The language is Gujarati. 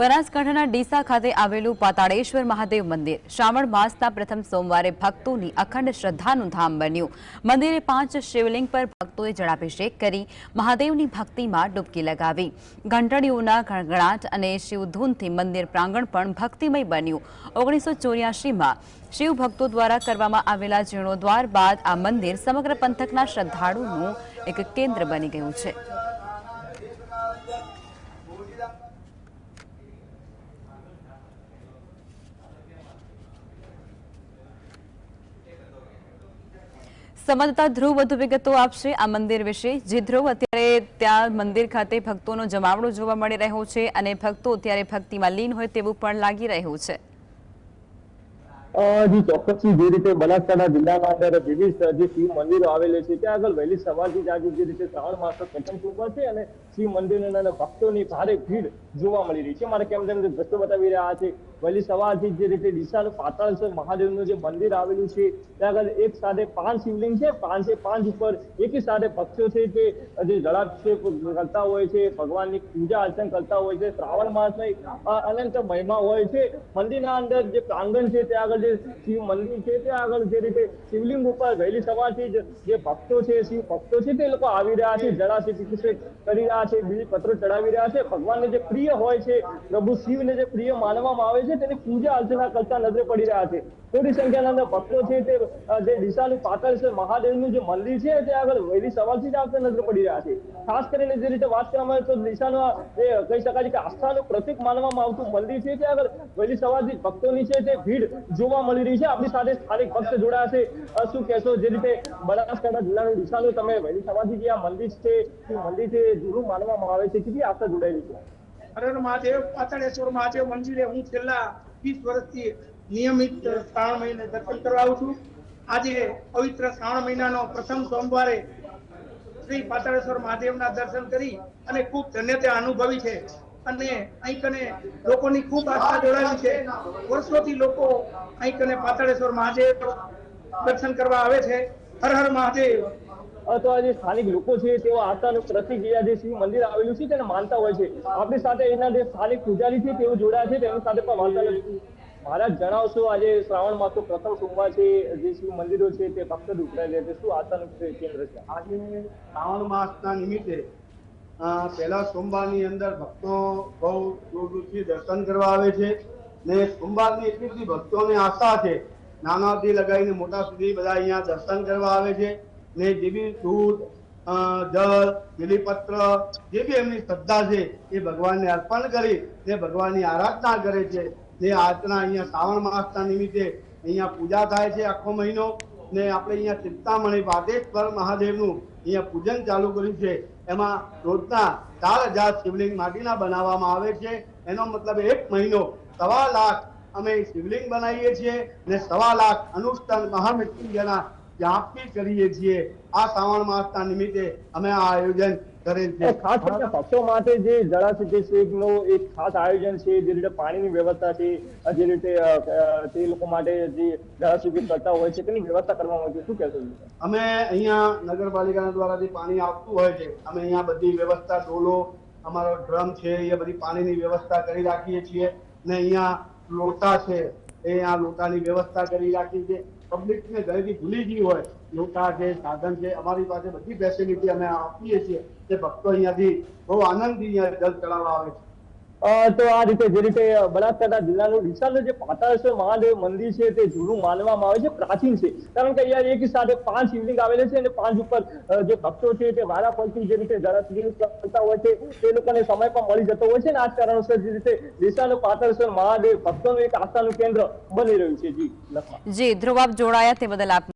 બનાસકાંઠાના ડીસા ખાતે આવેલું પાતાળેશ્વર મહાદેવ મંદિર. શ્રાવણ માસના પ્રથમ સોમવારે ભક્તોની અખંડ શ્રદ્ધાનું ધામ બન્યું. મંદિરે પાંચ શિવલિંગ પર ભક્તોએ જળાભિષેક કરી મહાદેવની ભક્તિમાં ડૂબકી લગાવી. ઘંટડીઓના ગણગણાટ અને શિવધૂનથી મંદિર પ્રાંગણ પણ ભક્તિમય બન્યું. ઓગણીસો ચોર્યાસીમાં શિવ ભક્તો દ્વારા કરવામાં આવેલા જીર્ણોદ્વાર બાદ આ મંદિર સમગ્ર પંથકના શ્રદ્ધાળુનું એક કેન્દ્ર બની ગયું છે. સંવાદદાતા ધ્રુવ વધુ વિગતો આપશે આ મંદિર વિશે. જે ધ્રુવ, અત્યારે ત્યાં મંદિર ખાતે ભક્તોનો જમાવડો જોવા મળી રહ્યો છે અને ભક્તો અત્યારે ભક્તિમાં લીન હોય તેવું પણ લાગી રહ્યું છે. ત્યાં વહેલી સવારથી જ આજે જે છે અને શિવ મંદિરના ભક્તોની ભારે ભીડ જોવા મળી રહી છે. મારે કેમ તેમ દ્રશ્યો બતાવી રહ્યા છે. વહેલી સવારથી જે રીતે ડીસાનું પાતાળેશ્વર મહાદેવનું જે મંદિર આવેલું છે, ત્યાં આગળ એક સાથે પાંચ શિવલિંગ છે. પાંચે પાંચ ઉપર એક સાથે ભક્તો છે તે. જે જળાભિષેક કરતા હોય છે, ભગવાનની પૂજા અર્ચન કરતા હોય છે, શ્રાવણ માસનો અનંત મહિમા હોય છે. મંદિરના અંદર જે પ્રાંગણ છે, ત્યાં આગળ જે શિવ મંદિર છે, ત્યાં આગળ જે રીતે શિવલિંગ ઉપર વહેલી સવારથી જે ભક્તો છે, શિવ ભક્તો છે, તે લોકો આવી રહ્યા છે જળાભિષેક કરી રહ્યા છે, બીજી પત્રો ચડાવી રહ્યા છે. ભગવાનને જે પ્રિય હોય છે, પ્રભુ શિવને જે પ્રિય માનવામાં આવે છે, તેની પૂજા અર્ચના કરતા નજરે પડી રહ્યા છે. મોટી સંખ્યાના ભક્તો છે તે જે ડીસાનું છે, મહાદેવનું જે મંદિર છે, તે આગળ વહેલી સવારથી જ આવતા નજરે પડી રહ્યા છે. ખાસ કરીને જે રીતે વાત કરવામાં આવે તો ડીસાનું જે કહી શકાય કે આસ્થાનું પ્રતિક માનવામાં આવતું મંદિર છે, તે આગળ વહેલી સવારથી ભક્તોની છે તે ભીડ જોવા મળી રહી છે. આપણી સાથે સ્થાનિક ભક્ત જોડાયા છે. શું કહેશો જે રીતે બનાસકાંઠા જિલ્લાનું ડીસાનું તમે વહેલી સવારથી જે આ મંદિર છે મંદિર છે જૂનું માનવામાં આવે છે. કેટલી આસ્થા જોડાયેલી છે? અને ખૂબ ધન્યતા અનુભવી છે. અને અહીં કને લોકોની ખૂબ આસ્થા જોડાયેલી છે. વર્ષોથી લોકો અહીં કને પાતાળેશ્વર મહાદેવ દર્શન કરવા આવે છે. હર હર મહાદેવ. અથવા જે સ્થાનિક લોકો છે, તેઓ આસ્થાનું પ્રતિક જે શિવ મંદિર આવેલું છે તેને માનતા હોય છે. આપણી સાથે એના જે સ્થાનિક પૂજારી છે, તેઓ જોડાયા છે, તેમની સાથે પણ વાર્તા. મહારાજ, જણાવશો આજે શ્રાવણ માસનો પ્રથમ સોમવાર છે, જે શિવ મંદિરો છે, તે ભક્ત ઉભરાયેલા છે. શું આસ્થાનું કેન્દ્ર છે? આજે શ્રાવણ માસના નિમિત્તે પહેલા સોમવારની અંદર ભક્તો બહુ દૂર દૂરથી દર્શન કરવા આવે છે ને સોમવારની એટલી બધી ભક્તોને આસ્થા છે. નાનાથી લગાવીને મોટા સુધી બધા અહીંયા દર્શન કરવા આવે છે. ને જે બી દૂધ જળ, બીલીપત્ર, જે બી એમની શ્રદ્ધા છે, એ ભગવાનને અર્પણ કરી ને ભગવાનની આરાધના કરે છે. ને આજના અહીંયા શ્રાવણ માસના નિમિત્તે અહીંયા પૂજા થાય છે આખો મહિનો. ને આપણે અહીંયા ચિંતામણી વાદેશ્વર મહાદેવનું અહીંયા પૂજન ચાલુ કર્યું છે. એમાં રોજના ચાર હજાર શિવલિંગ માટીના બનાવવામાં આવે છે. એનો મતલબ એક મહિનો સવા લાખ અમે શિવલિંગ બનાવીએ છીએ ને સવા લાખ અનુષ્ઠાન મહામૃત્યુંજયના જાપી કરીએ છીએ. આ શ્રાવણ માસના નિમિત્તે અમે આ આયોજન કરેલ છે. ખાસ કરીને ભક્તો માટે જે જળાભિષેકનું એક ખાસ આયોજન છે જે રીતે પાણીની વ્યવસ્થા છે જે રીતે અ, અ, તે લોકો માટે જે જળાભિષેક કરતા હોય છે તેની વ્યવસ્થા કરવામાં આવે છે. શું કહેશો અમે અહીંયા નગરપાલિકા દ્વારા જે પાણી આવતું હોય છે અમે અહીંયા બધી વ્યવસ્થા ડોલો અમારો ડ્રમ છે એ બધી પાણીની વ્યવસ્થા કરી રાખીએ છીએ. ને અહીંયા લોટા છે. એ આ લોટાની વ્યવસ્થા કરી રાખી છે. પબ્લિક ને ઘરેથી ભૂલી ગઈ હોય, લોટા છે, સાધન છે, અમારી પાસે બધી ફેસિલિટી અમે આપીએ છીએ. તે ભક્તો અહીંયાથી બહુ આનંદથી અહીંયા જલ ચડાવવા આવે છે. તો આ રીતે જે રીતે બનાસકાંઠા જિલ્લાનું ડીસાનું જે પાતાળેશ્વર મહાદેવ મંદિર છે તે જૂનું માનવામાં આવે છે, પ્રાચીન છે. કારણ કે અહીંયા એક સાથે પાંચ શિવલિંગ આવેલા છે અને પાંચ ઉપર જે ભક્તો છે તે વારા ફરતી જે રીતે જળાભિષેક કરતા હોય છે, તે લોકોને સમય પણ મળી જતો હોય છે ને આ કારણોસર જે રીતે ડીસાનું પાતાળેશ્વર મહાદેવ ભક્તોનું એક આસ્થાનું કેન્દ્ર બની રહ્યું છે. જી જી, ધ્રુવ આપ જોડાયા તે બદલ આપ